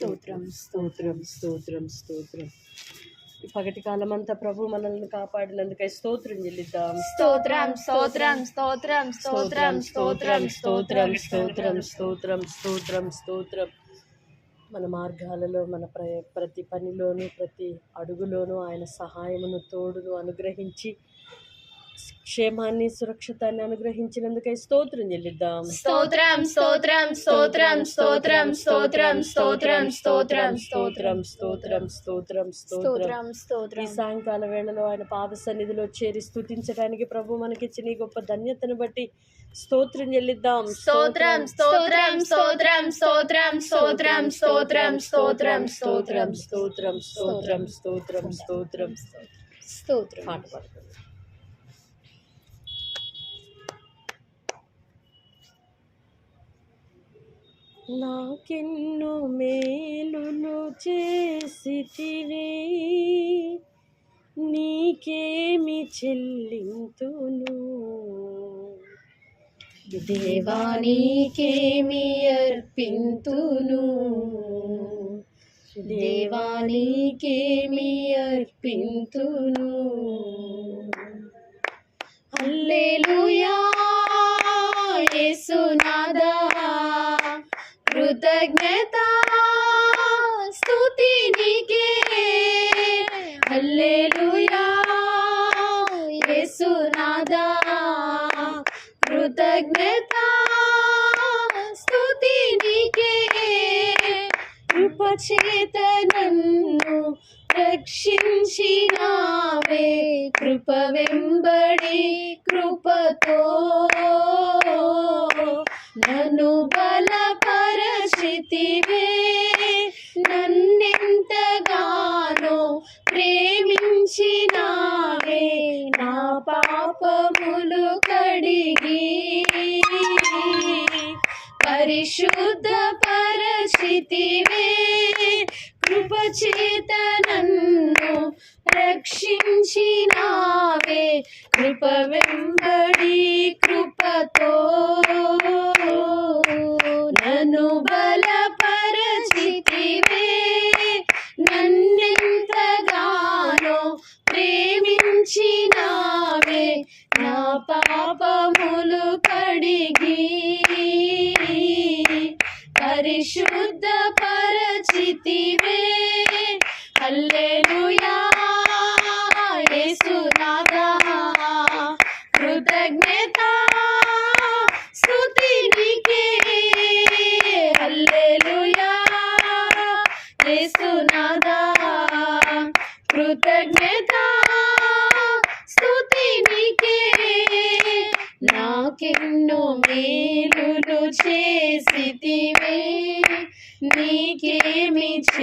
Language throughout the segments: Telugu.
స్తోత్రం స్తోత్రం స్తోత్రం స్తోత్రం ఈ పగటి కాలం అంతా ప్రభు మనల్ని కాపాడినందుకై స్తోత్రం చెల్లిద్దాం స్తోత్రం స్తోత్రం స్తోత్రం స్తోత్రం స్తోత్రం స్తోత్రం స్తోత్రం స్తోత్రం స్తోత్రం స్తోత్రం మన మార్గాలలో మన ప్ర ప్రతి పనిలోనూ ప్రతి అడుగులోనూ ఆయన సహాయమును తోడును అనుగ్రహించి క్షేమాన్ని సురక్షితాన్ని అనుగ్రహించినందుకై స్తోత్రం చెల్లిద్దాం స్తోత్రం స్తోత్రం స్తోత్రం స్తోత్రం స్తోత్రం స్తోత్రం స్తోత్రం స్తోత్రం స్తోత్రం స్తోత్రం స్తోత్రం స్తోత్రం స్తోత్రం ఈ సాయంకాల వేళలో ఆయన పాద సన్నిధిలో చేరి స్తుతించడానికి ప్రభు మనకిచ్చిన ఈ గొప్ప ధన్యతను బట్టి స్తోత్రం చెల్లిద్దాం స్తోత్రం స్తోత్రం స్తోత్రం స్తోత్రం స్తోత్రం స్తోత్రం స్తోత్రం స్తోత్రం స్తోత్రం స్తోత్రం స్తోత్రం స్తోత్రం స్తోత్రం పాట నాకెన్నో మేలులు చేసితివి. నీకేమి చెల్లింతును? దేవానికేమి అర్పింతును? దేవానికేమి అర్పింతును? హల్లెలూయా యేసునాదా కృతజ్ఞత స్తుతిని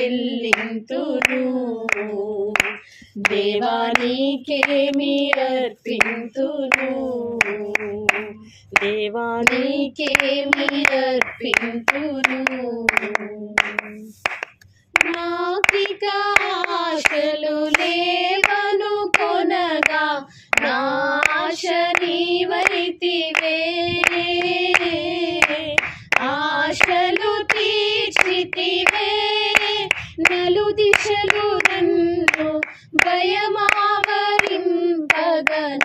నీకేమి చెల్లింతును దేవా నీకేమి అర్పింతును దేవా నీకేమి అర్పింతును నాకిక ఆశలు లేవను కొనగా నాశ నీవైతివే ఆశలు తీర్చితివే. నాలు దిశలు నన్ను భయమావరింపగ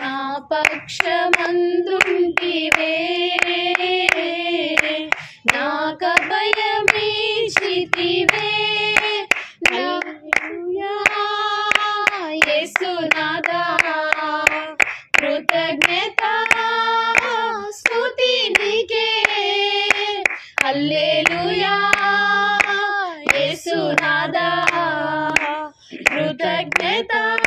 నా పక్షమందుంటివే నాక భయమీచితివే యేసునాదా కృతజ్ఞత స్తుతి నీకే. అల్లే デート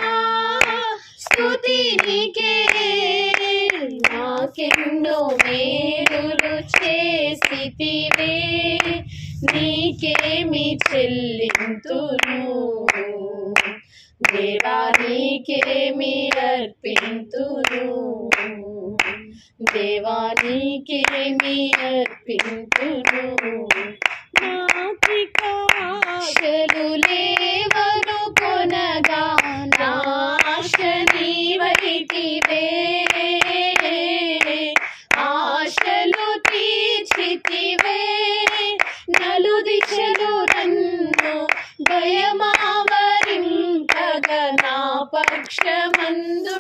క్షమందు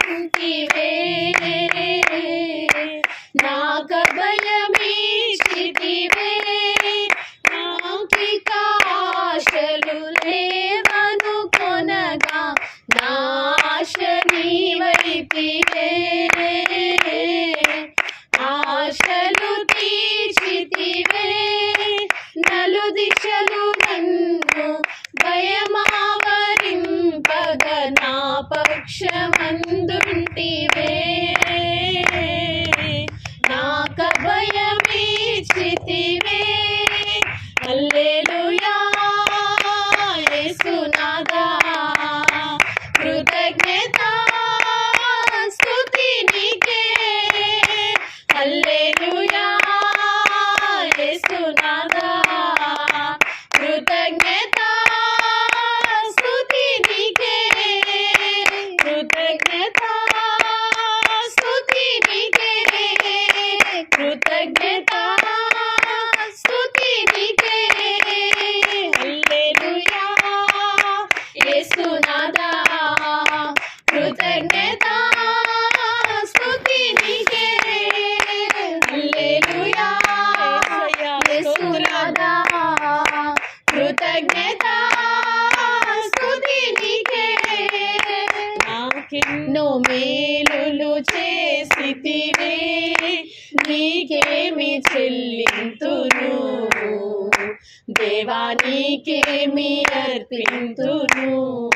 దేవా నీకేమి అర్పింతును.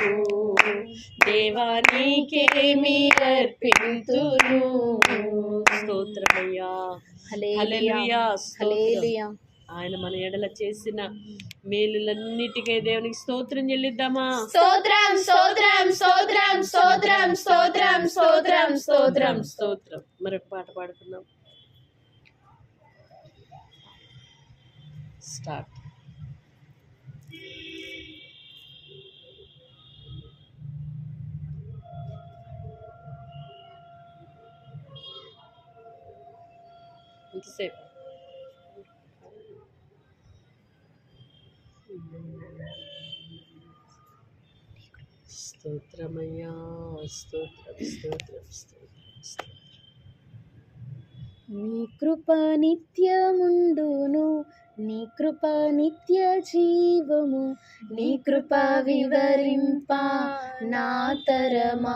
దేవా నీకేమి అర్పింతును. స్తోత్రమయ్యా. హల్లెలూయా. హల్లెలూయా ఆయన మన ఎడల చేసిన మేలులన్నిటికై దేవునికి స్తోత్రం చెల్లిద్దామా? స్తోత్రం స్తోత్రం స్తోత్రం స్తోత్రం స్తోత్రం స్తోత్రం స్తోత్రం. స్తోత్రం. మరొక పాట పాడుకుందాం. స్టార్ట్. ఎంతసేపు స్తోత్రమయ్యా స్తోత్రం స్తోత్రం స్తోత్రం స్తోత్రం నీ కృప నిత్యముండును నీ కృప నిత్య జీవము నీ కృప వివరింప నా తరమాయేసయ్యా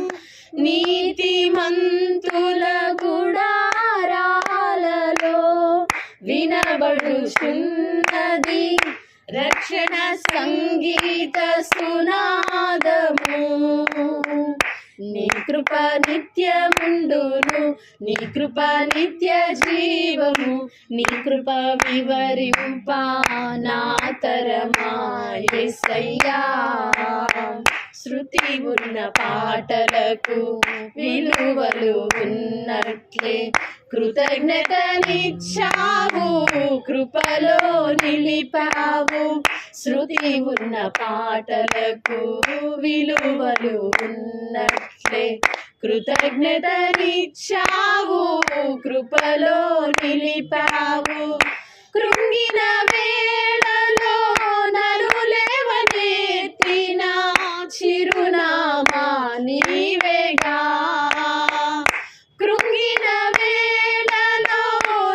నీతి మంతుల గుడారాలలో వినబడుచున్నది రక్షణ సంగీత సునాదము. నీ కృప నిత్యముండును నీ కృప నిత్య జీవము నీ కృప వివరింపా నా తరమాయసయ్యా శృతి ఉన్న పాటలకు విలువలు ఉన్నట్లే. కృతజ్ఞతనిచ్చావు కృపలో నిలిపావు. శృతి ఉన్న పాటలకు విలువలు ఉన్నట్లే. కృతజ్ఞతనిచ్చావు కృపలో నిలిపావు. కృంగిన వేళలో నలు లేవనెత్తిన చిరునామా నీవేగా కృంగిన వేళలో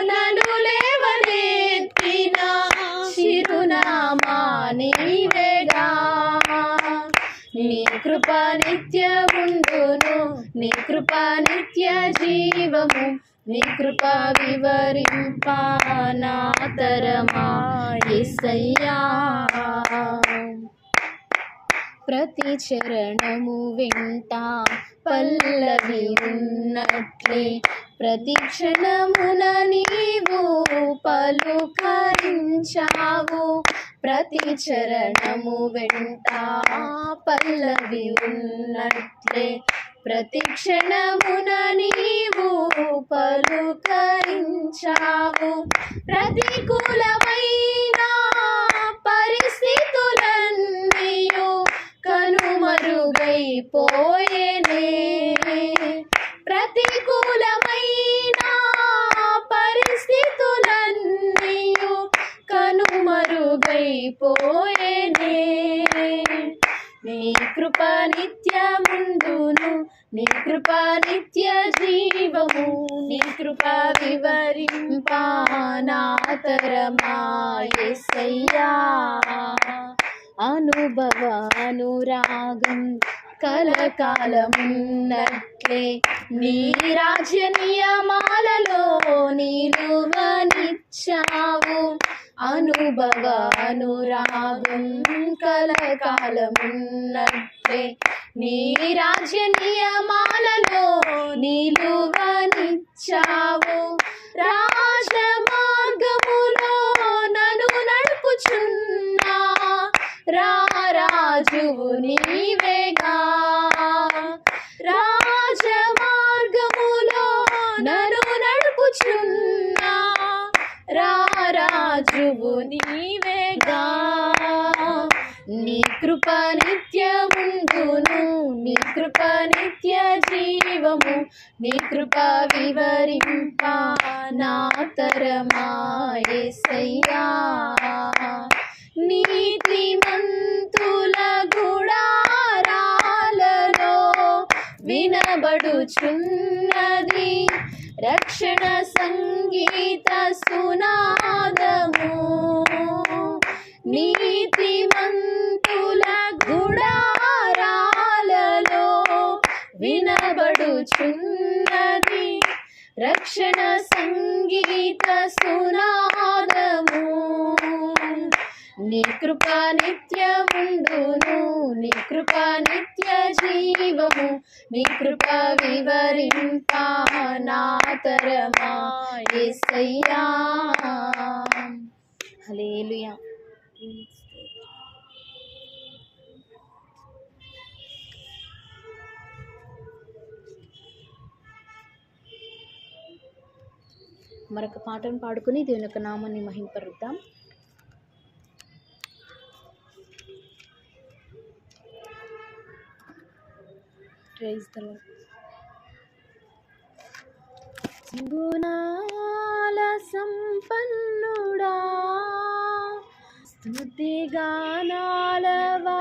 నలు లేవనెత్తిన చిరునామా నీవేగా నీ కృప నిత్య ఉండును నీ కృప నిత్య జీవము నీ కృప వివరింప నా తరమా. యేసయ్యా ప్రతి చరణము వెంట. పల్లవి ఉన్నట్లే ప్రతి క్షణమున నీవు పలుకరించావు. ప్రతి చరణము వెంట. పల్లవి ఉన్నట్లే ప్రతి క్షణమున నీవు పలుకరించావు. ప్రతికూల పరిస్థితులన్నీయు కనుమరుగైపోయేనే ప్రతికూలమైన పరిస్థితులన్నీయు కనుమరుగైపోయేనే నీ కృప నిత్యముందును నీ కృప నిత్య జీవము నీ కృప వివరింప నా తరమా యేసయ్యా అనుభవ అనురాగం కలకాలమున్నట్లే నీ రాజ్య నియమాలలో నిలువనిచ్చావు. అనుభవ అనురాగం కలకాలమున్నట్లే నీ రాజ్య నియమాలలో నిలువనిచ్చావు రాజ మార్గములో నన్ను నడుపుచున్నా రారాజువు నీవేగా రాజ మార్గములో నన్ను నడుపుచున్నా రారాజువు నీవేగా నీ కృప నిత్యముందును నీ కృప నిత్య జీవము నీ కృప వివరింప నా తరమా యేసయ్యా నీతిమంతుల గుడారాలలో వినబడుచున్నది రక్షణ సంగీత సునాదము నీతిమంతుల గుడారాలలో వినబడుచున్నది రక్షణ సంగీత సునాదము నీ కృప నిత్యముండును నీ కృప నిత్య జీవము నీ కృప వివరింప నా తరమా యేసయ్యా హల్లెలూయా మరొక పాటను పాడుకుని దేవుని యొక్క నామాన్ని మహింపరుద్దాం. ప్రైజ్ ద గుణాల సంపన్నుడా స్తుతి వా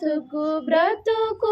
బ్రతుకు బ్రతుకు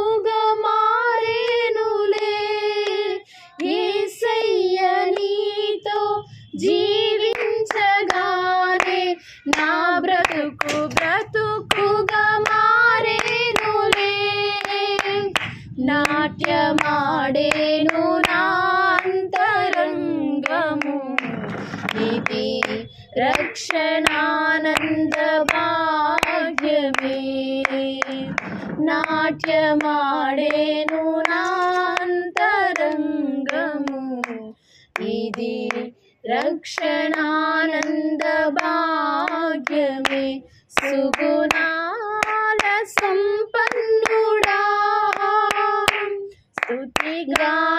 my God.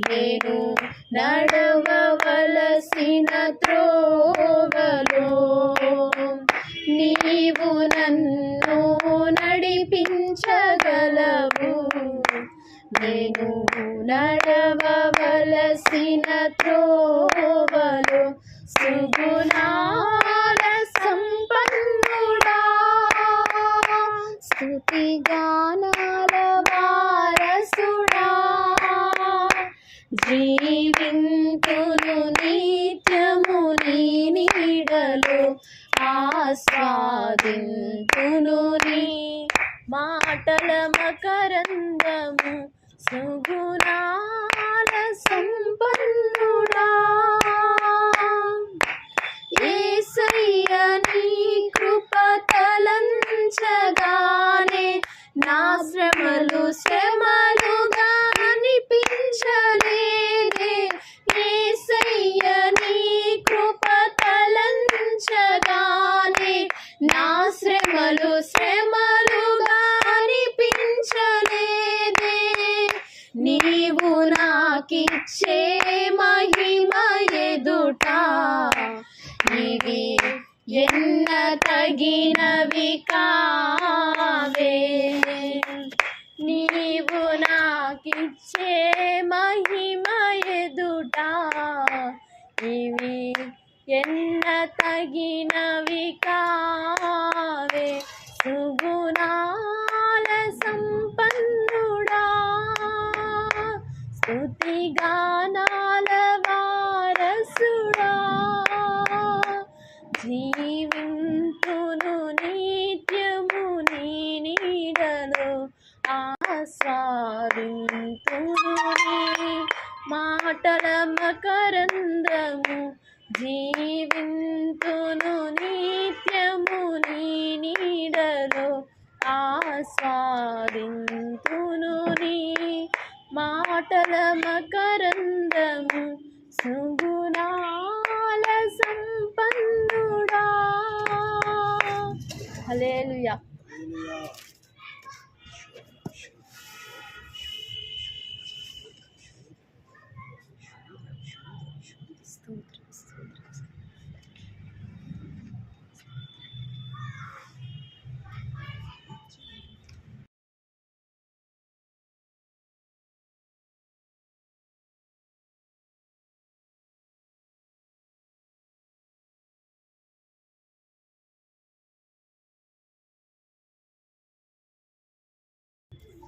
నేను నడవలసిన త్రోవలో నీవు నన్ను నడిపించగలవు. నేను నడవలసిన త్రోవలో సుగుణాల సంపన్నుడా. స్థుతిగాన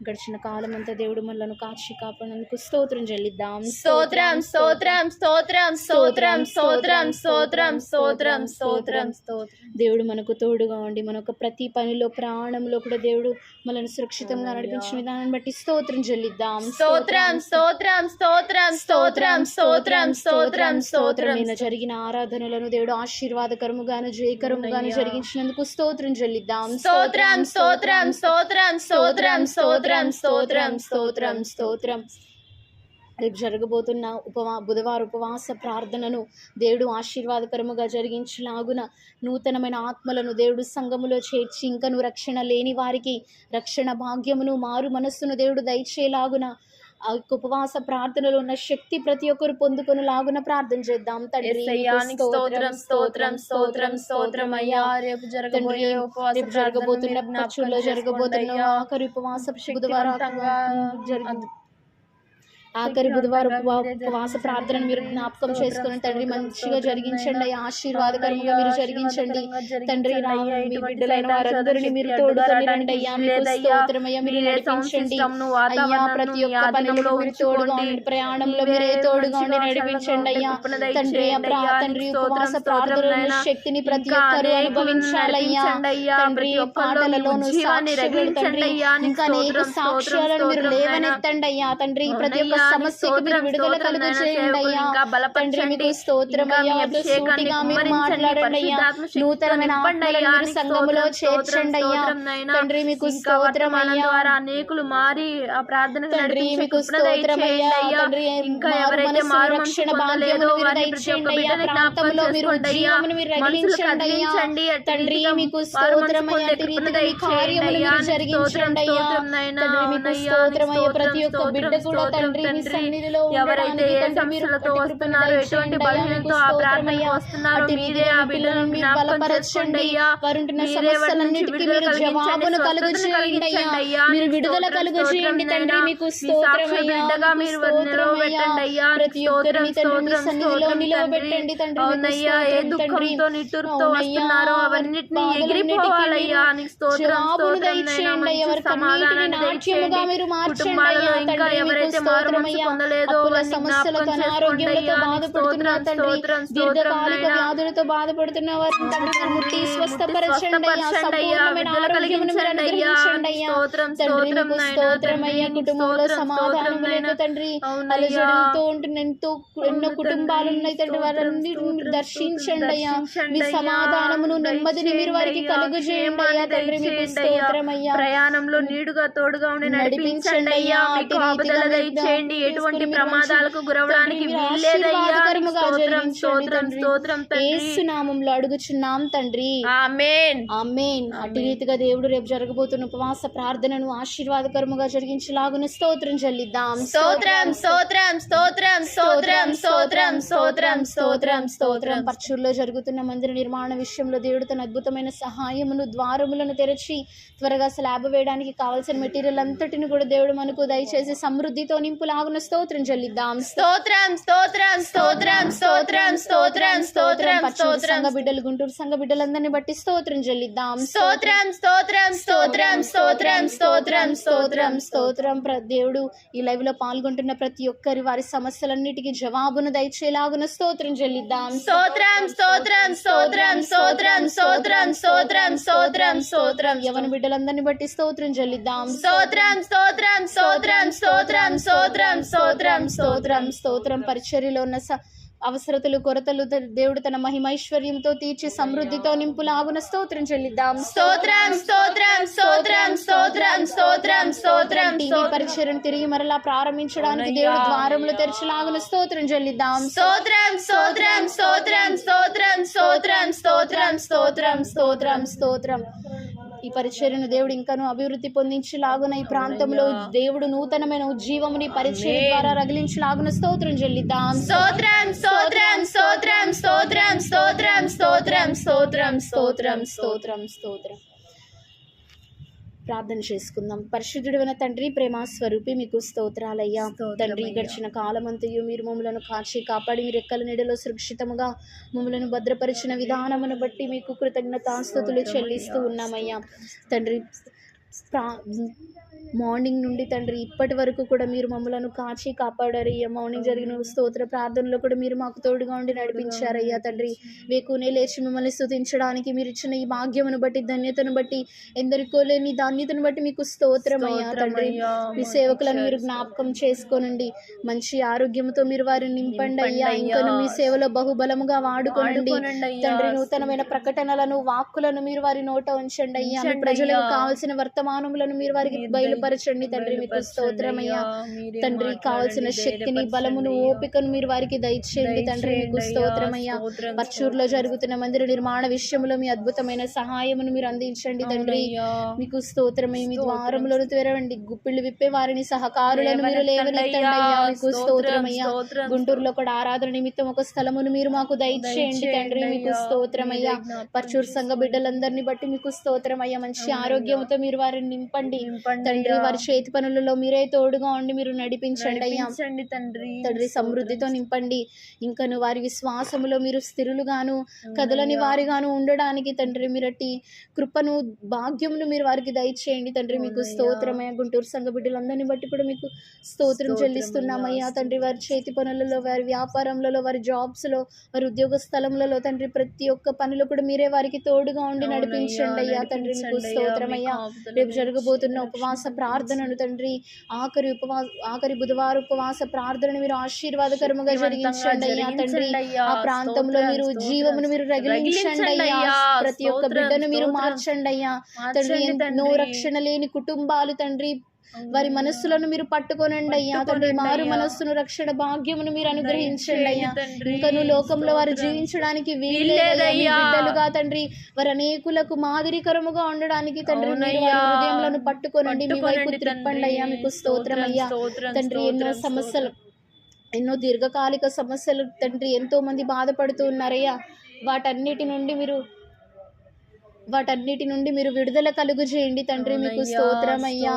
గడిచిన కాలం అంతా దేవుడు మనలను కాచి కాపాడినందుకు స్తోత్రం చెల్లిద్దాం స్తోత్రం స్తోత్రం స్తోత్రం స్తోత్రం స్తోత్రం స్తోత్రం స్తోత్రం స్తోత్రం స్తోత్రం దేవుడు మనకు తోడుగా ఉండి మనకు ప్రతి పనిలో ప్రాణంలో కూడా దేవుడు మనల్ని సురక్షితంగా నడిపించిన విధానాన్ని బట్టి స్తోత్రం చెల్లిద్దాం స్తోత్రం స్తోత్రం స్తోత్రం స్తోత్రం స్తోత్రం స్తోత్రం స్తోత్రం నిన్న జరిగిన ఆరాధనలను దేవుడు ఆశీర్వాదకరముగాను జయకరముగాను జరిగించినందుకు స్తోత్రం చెల్లిద్దాం స్తోత్రం స్తోత్రం స్తోత్రం స్తోత్రం స్తోత్రం స్తోత్రం స్తోత్రం స్తోత్రం రేపు జరగబోతున్న ఉపవా బుధవార ఉపవాస ప్రార్థనను దేవుడు ఆశీర్వాదకరముగా జరిగించలాగున నూతనమైన ఆత్మలను దేవుడు సంఘములో చేర్చి ఇంకను రక్షణ లేని వారికి రక్షణ భాగ్యమును మారు మనస్సును దేవుడు దయచేలాగున ఉపవాస ప్రార్థనలో ఉన్న శక్తి ప్రతి ఒక్కరు పొందుకొని లాగున ప్రార్థన చేద్దాం. తండ్రి స్తోత్రం స్తోత్రం స్తోత్రం స్తోత్రం అయ్యా. రేపు జరగబోయే ఉపవాస రేపు జరగబోతున్న పక్షుల్లో జరగబోతున్న. ఆఖరి ఉపవాస బుధవారం ఆఖరి బుధవారం ఉపవా- ఉపవాస ప్రార్థనను మీరు జ్ఞాపకం చేసుకుని తండ్రి మంచిగా జరిగించండి అయ్యా, ఆశీర్వాదకరంగా మీరు జరిగించండి. తండ్రి మీ బిడ్డలైన వారందరినీ మీరు తోడుకొని రండి అయ్యా మీకు స్తోత్రమయ్యా మీరు నడిపించండి. అయ్యా ప్రతి ఒక్క పనిలో మీరు తోడుగా ఉండి ప్రయాణంలో మీరే తోడుగా ఉండి నడిపించండి అయ్యా. తండ్రి తండ్రి ఉపవాస ప్రార్థనలో శక్తిని ప్రతి ఒక్కరు అనుభవించాలయ్యా. తండ్రి పాటలలోను తండ్రి. ఇంకా అనేక సాక్ష్యాలను మీరు లేవనెత్తండి అయ్యా తండ్రి ప్రతి ఒక్క సమస్యకు మీరు విడుదల కలుగు చేయండి అయ్యా తండ్రి మీకు స్తోత్రం అయ్యా అటు సూటిగా మీరు మాట్లాడండి అయ్యా నూతనమైన ఆత్మలను మీరు సంఘములో చేర్చండి అయ్యా. తండ్రి మీకు స్తోత్రం అయ్యా ద్వారా అనేకులు మారి ఆ ప్రార్థన తండ్రి మీకు స్తోత్రం అయ్యా. తండ్రి ఇంకా ఎవరైతే రక్షణ భాగ్యమును మీరు దయచేయండి అయ్యా. ప్రాంతంలో మీరు మీరు రగిలించండి అయ్యా. తండ్రి మీకు స్తోత్రం అయ్యా కార్యములు. మీరు జరిగించండి అయ్యా. మీకు స్తోత్రం అయ్యా ప్రతి ఒక్క బిడ్డ కూడా తండ్రి తండ్రి ఎవరైతే ఏ సమస్యలతో వస్తున్నారో ఎటువంటి బలహీనతో ఆ ప్రార్థన వస్తున్నారో మీరే ఆ బిడ్డలను జ్ఞాపకం చేసుకోండి అయ్యా మీరే మీరు జవాబును విడుదల కలుగు చేయండి తండ్రి మీకు స్తోత్రం అయ్యా మీరు నిలవబెట్టండి అయ్యా. ప్రతి ఒక్కరు మీ సన్నిధిలో నిలవబెట్టండి తండ్రి అవునయ్యా ఏ దుఃఖంతో నిట్టూరుతో వస్తున్నారో అవన్నిటిని ఎగిరిపోవాలయ్యా నీకు స్తోత్రం స్తోత్రం ఎవరి సమాధానం మీరు మార్చండి ఇంకా ఎవరైతే మారు బాధపడుతున్న సమాధానం తండ్రి. ఎంతో ఎన్నో కుటుంబాలు ఉన్నాయి తండ్రి. దర్శించండి అయ్యా. మీ సమాధానము నెమ్మదిని మీరు వారికి కలుగు చేయండి ప్రయాణంలో నీడుగా తోడుగా ఉండి నడిపించండి అయ్యా. మీరు ఎటువంటి ప్రమాదాలకు గురవడానికి వీల్లేదయ్యా? స్తోత్రం స్తోత్రం. స్తోత్రం యేసు నామంలో అడుగుచున్నాం తండ్రి. ఆమేన్. ఆమెన్. అటు రీతిగా దేవుడు రేపు జరగబోతున్న ఉపవాస ప్రార్థనను ఆశీర్వాదకరముగా జరిగించలాగున స్తోత్రం చెల్లిద్దాం. స్తోత్రం స్తోత్రం స్తోత్రం స్తోత్రం స్తోత్రం స్తోత్రం స్తోత్రం స్తోత్రం. పర్చూర్లో జరుగుతున్న మందిర నిర్మాణ విషయంలో దేవుడు తన అద్భుతమైన సహాయమును ద్వారములను తెరచి త్వరగా స్లాబ్ వేయడానికి కావాల్సిన మెటీరియల్ అంతటిని కూడా దేవుడు మనకు దయచేసి సమృద్ధితో నింపులాగున స్తోత్రం చెల్లిద్దాం స్తోత్రం స్తోత్రం స్తోత్రం స్తోత్రం స్తోత్రం స్తోత్రం స్తోత్రం సంఘ బిడ్డలు గుంటూరు సంఘ బిడ్డలందరినీ బట్టి స్తోత్రం చెల్లిద్దాం స్తోత్రం స్తోత్రం స్తోత్రం స్తోత్రం స్తోత్రం స్తోత్రం స్తోత్రం ప్ర- దేవుడు ఈ లైవ్లో పాల్గొంటున్న ప్రతి ఒక్కరి వారి సమస్యలన్నిటికీ జవాబును దయచేలాగున స్తోత్రం చెల్లిద్దాం స్తోత్రం స్తోత్రం స్తోత్రం స్తోత్రం స్తోత్రం స్తోత్రం స్తోత్రం స్తోత్రం యవన బిడ్డలందరినీ బట్టి స్తోత్రం చెల్లిద్దాం స్తోత్రం స్తోత్రం స్తోత్రం స్తోత్రం స్తోత్రం స్తోత్రం స్తోత్రం స్తోత్రం పరిచర్యలో ఉన్న అవసరతలు కొరతలు దేవుడు తన మహిమైశ్వర్యంతో తీర్చి సమృద్ధితో నింపులాగున స్తోత్రం చెల్లిద్దాం స్తోత్రం స్తోత్రం స్తోత్రం స్తోత్రం స్తోత్రం స్తోత్రం టీవీ పరిచర్యను తిరిగి మరలా ప్రారంభించడానికి దేవుడు ద్వారములు తెరచలాగున స్తోత్రం చెల్లిద్దాం స్తోత్రం స్తోత్రం స్తోత్రం స్తోత్రం స్తోత్రం స్తోత్రం స్తోత్రం స్తోత్రం స్తోత్రం ఈ పరిచర్యను దేవుడు ఇంకను అభివృద్ధి పొందించలాగున ఈ ప్రాంతంలో దేవుడు నూతనమైన ఉజ్జీవముని పరిచర్య ద్వారా రగిలించలాగున స్తోత్రం చెల్లిద్దాం. స్తోత్రం స్తోత్రం స్తోత్రం స్తోత్రం స్తోత్రం స్తోత్రం స్తోత్రం స్తోత్రం స్తోత్రం స్తోత్రం. ప్రార్థన చేసుకుందాం. పరిశుద్ధుడైన తండ్రి ప్రేమ స్వరూపి మీకు స్తోత్రాలయ్యా. తండ్రి గడిచిన కాలమంతయు మీరు మమ్మలను కాచి కాపాడి మీరు రెక్కల నీడలో సురక్షితముగా మమ్మలను భద్రపరిచిన విధానమును బట్టి మీకు కృతజ్ఞతాస్తుతులు చెల్లిస్తూ ఉన్నామయ్యా. తండ్రి మార్నింగ్ నుండి తండ్రి ఇప్పటి వరకు కూడా మీరు మమ్మలను కాచి కాపాడారయ్యా. మార్నింగ్ జరిగిన స్తోత్ర ప్రార్థనలో కూడా మీరు మాకు తోడుగా ఉండి నడిపించారయ్యా తండ్రి. వేకునే లేచి మిమ్మల్ని స్తుతించడానికి మీరు ఇచ్చిన ఈ భాగ్యమును బట్టి ధన్యతను బట్టి ఎందరికో లేని ధాన్యతను బట్టి మీకు స్తోత్రమయ్యా తండ్రి. మీ సేవకులను మీరు జ్ఞాపకం చేసుకోనండి. మంచి ఆరోగ్యంతో మీరు వారిని నింపండి అయ్యా. ఇంకా మీ సేవలో బహుబలముగా వాడుకోనండి తండ్రి నూతనమైన ప్రకటనలను వాక్కులను మీరు వారి నోట ఉంచండి అయ్యా. ప్రజలకు కావాల్సిన వర్తమానములను మీరు వారికి బయలుపరచండి. తండ్రి మీకు స్తోత్రమయ్యా. తండ్రి కావాల్సిన శక్తిని బలమును ఓపికను మీరు వారికి దయచేయండి. తండ్రి మీకు స్తోత్రమయ్యా. పర్చూరులో జరుగుతున్న మందిర నిర్మాణ విషయంలో మీ అద్భుతమైన సహాయమును మీరు అందించండి తండ్రి. మీకు స్తోత్రమై మీ ద్వారములను తెరవండి. గుప్పిళ్ళు విప్పే వారిని సహకారులను మీరు లేవనెత్తండి. అయ్యా మీకు స్తోత్రమయ్యా. గుంటూరులో కూడా ఆరాధన నిమిత్తం ఒక స్థలమును మీరు మాకు దయచేయండి తండ్రి. మీకు స్తోత్రమయ్యా. పర్చూరు సంఘ బిడ్డలందరినీ బట్టి మీకు స్తోత్రమయ్యా. మంచి ఆరోగ్యంతో మీరు వారిని నింపండి. తండ్రి వారి చేతి పనులలో మీరే తోడుగా ఉండి మీరు నడిపించండి అయ్యా. తండ్రి. తండ్రి సమృద్ధితో నింపండి. ఇంకను వారి విశ్వాసములో మీరు స్థిరులుగాను కదలని వారిగాను ఉండడానికి తండ్రి మీరటి కృపను భాగ్యమును మీరు వారికి దయచేయండి తండ్రి. మీకు స్తోత్రమయ్యా గుంటూరు సంఘ బిడ్డలందరినీ బట్టి కూడా మీకు స్తోత్రం చెల్లిస్తున్నామయ్యా తండ్రి వారి చేతి పనులలో వారి వ్యాపారంలో వారి జాబ్స్లో వారి ఉద్యోగ స్థలములలో తండ్రి ప్రతి ఒక్క పనిలో కూడా మీరే వారికి తోడుగా ఉండి నడిపించండి అయ్యా. తండ్రి మీకు స్తోత్రమయ్యా రేపు జరగబోతున్న ఉపవాస ప్రార్థనను తండ్రి ఆఖరి ఉపవాస ఆఖరి బుధవార ఉపవాస ప్రార్థనను మీరు ఆశీర్వాదకరముగా జరిగించండి అయ్యా తండ్రి. ఆ ప్రాంతంలో మీరు జీవమును మీరు రగిలించండి అయ్యా. ప్రతి ఒక్క బిడ్డను మీరు మార్చండి అయ్యా. తండ్రి ఎన్నో రక్షణ లేని కుటుంబాలు తండ్రి వారి మనస్సులను మీరు పట్టుకోనండి అయ్యా. తండ్రి మారు మనస్సును రక్షణ భాగ్యమును మీరు అనుగ్రహించండి అయ్యా. ఇంకను లోకంలో వారు జీవించడానికి బిడ్డలుగా తండ్రి వారి అనేకులకు మాదిరికరముగా ఉండడానికి తండ్రి హృదయములను పట్టుకోనండి. మీ వైపు త్రిప్పండి అయ్యా. మీకు స్తోత్రం అయ్యా. తండ్రి ఎన్నో సమస్యలు ఎన్నో దీర్ఘకాలిక సమస్యలు తండ్రి ఎంతో మంది బాధపడుతూ ఉన్నారయ్యా. వాటన్నిటి నుండి మీరు వాటన్నిటి నుండి మీరు విడుదల కలుగు చేయండి తండ్రి మీకు స్తోత్రం అయ్యా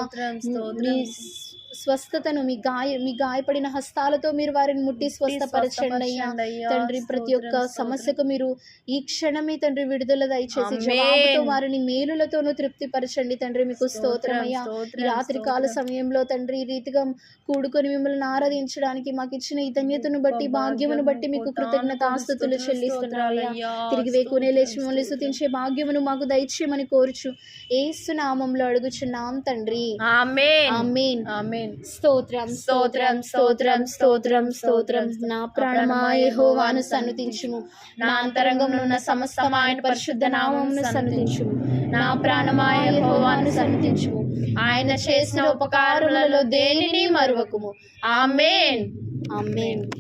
స్వస్థతను మీ గాయ మీ గాయపడిన హస్తాలతో మీరు వారిని ముట్టి స్వస్థపరచండి అయ్యా. తండ్రి ప్రతి ఒక్క సమస్యకు మీరు ఈ క్షణమే తండ్రి విడుదల దయచేసి జవాబుతో వారిని మేలులతోనూ తృప్తిపరచండి తండ్రి మీకు స్తోత్రం అయ్యా. రాత్రి కాల సమయంలో తండ్రి ఈ రీతిగా కూడుకొని మిమ్మల్ని ఆరాధించడానికి మాకు ఇచ్చిన ఈ ధన్యతను బట్టి భాగ్యమును బట్టి మీకు కృతజ్ఞత ఆస్తుతులు చెల్లిస్తున్నారయ్యా తిరిగి వేకునే లేచి మిమ్మల్ని స్తుతించే భాగ్యమును మాకు దయచేయమని కోరుచు. ఏసు నామంలో అడుగుచున్నాం తండ్రి. ఆమేన్. ఆమేన్. ఆమేన్. స్తోత్రం స్తోత్రం స్తోత్రం స్తోత్రం స్తోత్రం. నా ప్రాణమా యెహోవాను సన్నుతించుము. నా అంతరంగంలో ఉన్న సమస్తమ ఆయన పరిశుద్ధ నామమును సన్నుతించుము. నా ప్రాణమా యెహోవాను సన్నుతించుము. ఆయన చేసిన ఉపకారులలో దేనిని మరువకుము. ఆమేన్. ఆమేన్.